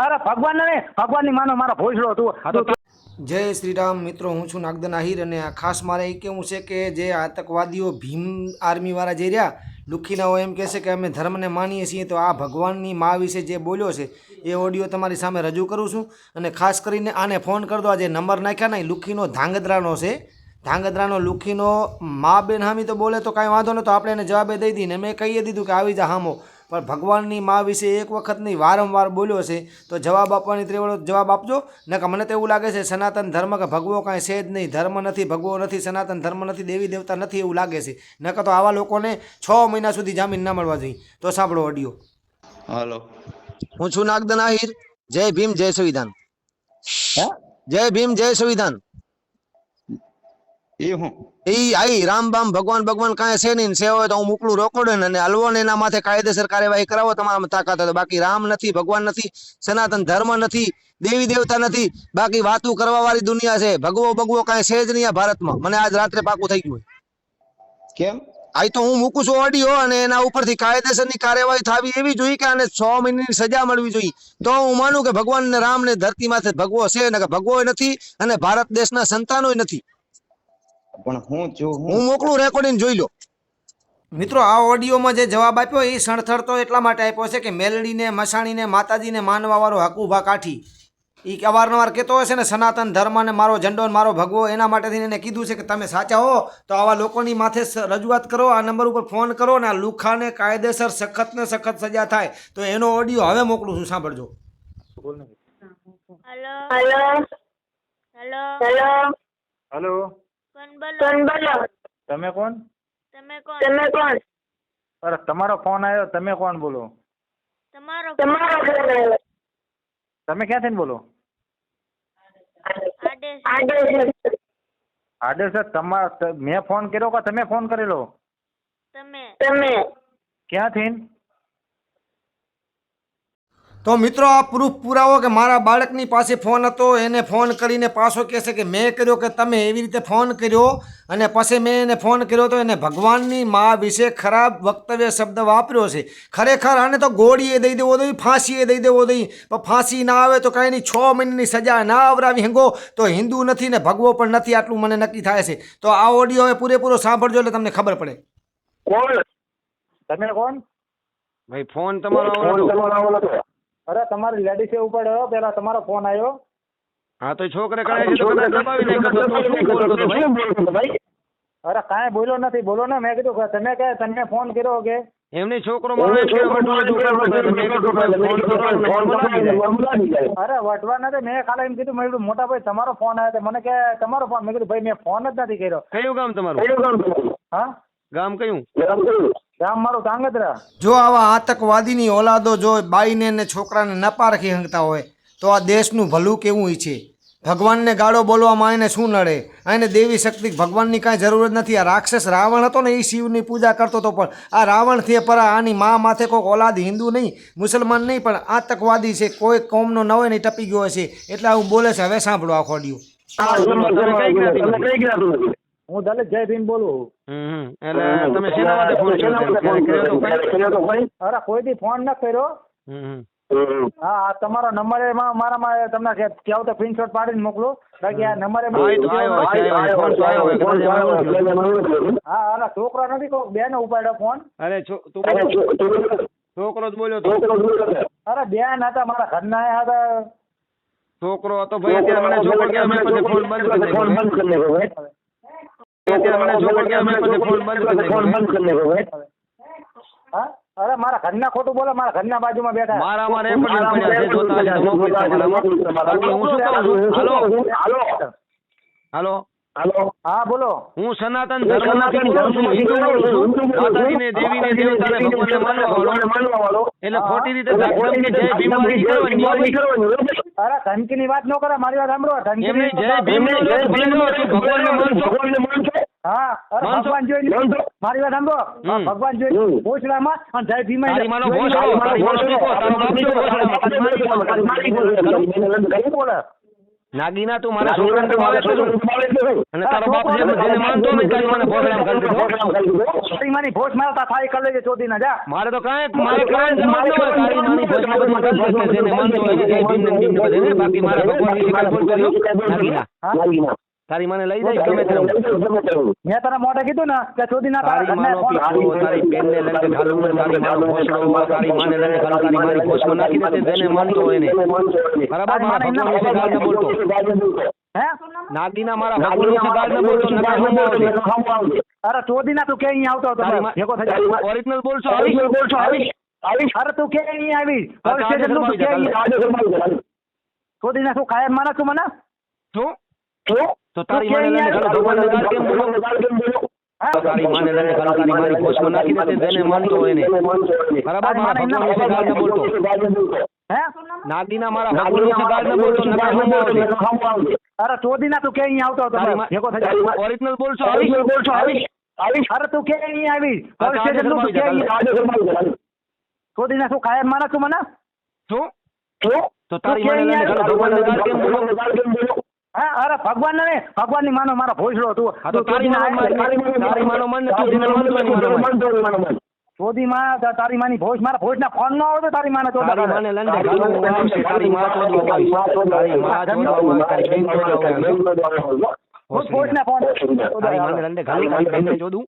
અરે ભગવાન ને ભગવાનની માનો મારો ભોસડો તું જય શ્રી રામ મિત્રો હું છું નાગદન આહિર અને આ ખાસ મારે એ કેવું છે કે જે આતંકવાદીઓ ભીમ આર્મીવાળા જે રહ્યા લુખીનાઓ એમ કહેશે કે અમે ધર્મને માનીએ છીએ તો આ ભગવાનની મા વિશે જે બોલ્યો છે એ ઓડિયો તમારી સામે રજૂ કરું છું. અને ખાસ કરીને આને ફોન કરી દો આ જે નંબર નાખ્યા નહીં લુખીનો ધાંગધ્રાનો છે. ધાંગધ્રાનો લુખીનો મા બેન હામી તો બોલે તો કાંઈ વાંધો નતો આપણે એને જવાબે દઈ દઈને મેં કહીએ દીધું કે આવી જા હામો. પણ ભગવાનની મા વિશે એક વખત નહીં વારંવાર બોલ્યો છે તો જવાબ આપવાની ત્રેવડો જવાબ આપજો. નકર મને તો એવું લાગે છે સનાતન ધર્મ કે ભગવો કાંઈ છે જ નહીં ધર્મ નથી ભગવો નથી સનાતન ધર્મ નથી દેવી દેવતા નથી એવું લાગે છે. નકર તો આવા લોકોને છ મહિના સુધી જામીન ના મળવા જોઈએ. તો સાંભળો ઓડિયો. હલો. હું છું નાગદન આહિર. જય ભીમ જય સંવિધાન. હે? જય ભીમ જય સંવિધાન. એ હું? એ આઈ રામ બામ ભગવાન ભગવાન કાંઈ છે નહીં સેવા તો હું મોકલું રોકડો ને હલવો ને એના માથે કાયદેસર કાર્યવાહી કરાવો તાકાત બાકી રામ નથી ભગવાન નથી સનાતન ધર્મ નથી દેવી દેવતા નથી. બાકી વાતું કરવા વાળી દુનિયા છે. ભગવો ભગવો કાંઈ છે જ નહીં આ ભારતમાં. મને આજ રાત્રે પાકું થઈ ગયું કેમ? આઈ તો હું મૂકું છું ઓડિયો અને એના ઉપરથી કાયદેસરની કાર્યવાહી થવી એવી જોઈએ કે આને છ મહિનાની સજા મળવી જોઈએ. તો હું માનું કે ભગવાન ને રામ ને ધરતી માથે ભગવો છે ને કે ભગવો નથી અને ભારત દેશના સંતાનોય નથી. પણ હું જો હું મોકલું રેકોર્ડિંગ જોઈ લો. મિત્રો આ ઓડિયોમાં જે જવાબ આપ્યો એ સણથરતો એટલા માટે આપ્યો છે કે મેલડીને મસાણીને માતાજીને માનવાવાળો હકુભા કાઠી. એ અવારનવાર કહેતો હશે ને સનાતન ધર્મને મારો ઝંડો મારો ભગવો એના માટેથી એને કીધું છે કે તમે સાચા હો તો આવા લોકોની માથે રજૂઆત કરો આ નંબર ઉપર ફોન કરો ને આ લુખાને કાયદેસર સખત ને સખત સજા થાય તો એનો ઓડિયો હવે મોકલું છું સાંભળજો. હેલો. હેલો. હેલો. હેલો. તમે કોણ? તમે કોણ? તમે કોણ? અરે તમારો ફોન આવ્યો તમે કોણ બોલો? તમારો તમારો ફોન આવ્યો. તમે ક્યાંથી બોલો? આદેશ. આદેશ. આદેશ મેં ફોન કર્યો કે તમે ફોન કરેલો? તમે. તમે. ક્યાંથી તો મિત્રો આ પ્રૂફ પુરાવો કે મારા બાળકની પાસે ફોન હતો એને ફોન કરીને પાછો કહેશે કે મેં કર્યો કે તમે એવી રીતે ફોન કર્યો અને પછી મેં એને ફોન કર્યો તો એને ભગવાનની મા વિશે ખરાબ વક્તવ્ય શબ્દ વાપર્યો છે. ખરેખર આને તો ગોળીએ દઈ દેવો દઈ ફાંસીએ દઈ દેવો દઈ પણ ફાંસી ના આવે તો કાંઈ નહીં છ મહિનાની સજા ના આવરાવી હેંગો. તો હિન્દુ નથી ને ભગવો પણ નથી આટલું મને નક્કી થાય છે. તો આ ઓડિયો હવે પૂરેપૂરો સાંભળજો એટલે તમને ખબર પડે. કોણ? તમે કોણ? ભાઈ ફોન તમારો અરે તમારી લેડીસે ઉપાડ્યો પેલા તમારો ફોન આવ્યો હા તો છોકરે કરે છે તો તમે દબાવી નાખો તો શું બોલતો હતો ભાઈ? અરે કાંઈ બોલ્યો નથી. બોલો ને મેં કીધું કે તમે કે તમને ફોન કર્યો કે? એમની છોકરો છોકરો. અરે વટવા નથી. મેં ખાલી એમ કીધું મેં કીધું મોટા ભાઈ તમારો ફોન આવ્યો મને કે તમારો ફોન મેં કીધું ભાઈ મેં ફોન જ નથી કર્યો. કયું કામ તમારું? હા? ગામ કયું? ગામ મારું તાંગધ્રા જો આવા આતંકવાદીની ઓલાદો જો બાઈને ને છોકરાને નપા રાખી હંગતા હોય તો આ દેશનું ભલું કેવું છે? ભગવાનને ગાળો બોલવામાં એને શું નડે? એને દેવી શક્તિ ભગવાનની કાંઈ જરૂર જ નથી. આ રાક્ષસ રાવણ હતો ને એ શિવની પૂજા કરતો હતો પણ આ રાવણથી પર આની મા માથે કોઈક ઓલાદ હિન્દુ નહીં મુસલમાન નહીં પણ આતંકવાદી છે કોઈ કોમનો ન હોય ને ટપી ગયો છે એટલે આવું બોલે છે. હવે સાંભળો આ ખોડિયું હું દલિત જય ભીમ બોલું એટલે તમે શેના માટે ફોન અરે કોઈ દી ફોન ન કર્યો હા તમારો નંબર એમાં મારામાં તમને કે- કહેવું તો સ્ક્રીનશોટ પાડીને મોકલો બાકી આ નંબર હા અરે છોકરો નથી કોઈ બેન ઉપાડ્યો ફોન અરે. છોકરો જ બોલ્યો અરે બેન હતા મારા ઘરના આયા હતા છોકરો હતો ભાઈ અત્યારે મને છોકરો ફોન બંધ કરી નાખ્યો અરે મારા ઘરના ખોટું બોલે મારા ઘરના બાજુમાં બેઠા. મારા માં રેકોર્ડિંગ પડ્યા છે જોતા હશે તો મોકલી શકો તમારામાં. બાકી હું શું કહું છું? હાલો. હાલો. હા બોલો. હું સનાતન ધર્મ માતાજીને દેવીને દેવતાને ભગવાનને માનવા વાળો. એટલે ખોટી રીતે ધમકી જય ભીમવાદી અરે ધમકી ની વાત ન કરે મારી વાત સાંભળો. ધમકી જય ભીમ ભગવાનને માનશો? ભગવાન જોઈ મારી વાત સાંભળો ભગવાન જોઈ ભોસડામાં અને જય ભીમ જો નાગીના તું મારા છોકરાને છે અને તારો બાપ જેને માનતો ને તારી મને ભોસડામ કરી દીધો મારા તા થાય કરી લેજે ચોદી ના જા મારે તો કાંઈ મારે કાંઈ ન હોય તારી નાની કરી શકે જેને માનતો હોય બાકી મારા ભગવાનની વાત બોલતો નાગીના નાગીના તારી મને લઈ જાય ગમે તેમ મેં તને મોઢે કીધું ને કે ચોદી ના તારી માનો પીછો તારી બેનને લઈને ઘાલું ને તારી માનો ભોસડો તારી માને લઈને ઘાલું તારી મારી ભોસમાં નાખી દે જેને માનતો હોય ને બરાબર મારા ભગવાન વિશે ગાળ ન બોલતો. હે નાગીના મારા ભગવાન વિશે ગાળ ન બોલતો નકર હમ બોલતો. અરે ચોદી ના તું કે અહીં આવતો હતો ભેગો થઈ ઓરિજિનલ બોલશો ઓરિજિનલ બોલશો આવી અરે તું કે અહીં આવી હા, તું કે અહીં ચોદી ના તું કાયમ માના છું મને? શું? તો તારી માને લઈને ઘાલું ભગવાનને ગાળ કેમ બોલો હા? તારી માને લઈને ઘાલું તારી મારી ભોસમાં નાખી દે જેને માનતો હોય એને બરાબર મારા ભગવાન વિશે ગાળ ન બોલતો હે નાગીના મારા ભગવાન વિશે ગાળ ન બોલતો નકર હમ આવશે અરે ચોદી ના તું કે અહીંયા આવતો હતો તારી બસ, ભેગો થઈ જા. મા- ઓરિજિનલ બોલશો આવી અરે તું કે અહીંયા આવી હા, પોલીસ કાલે સ્ટેશનનું તું કે જમાવી દે, અહીંયા ચોદી ના તું કાયમ માનો છું મને શું તો તારી માને લઈને ઘાલું ભગવાનને ગાળ કેમ બોલો હા અરે ભગવાન ને ભગવાનની માનો મારો ભોસડો તું ચોદી માં તારી માની ભોજ મારા ભોજ ના ફોન નો આવતો તારી માને તારી માને માં ભોજ ના ફોન તારી માને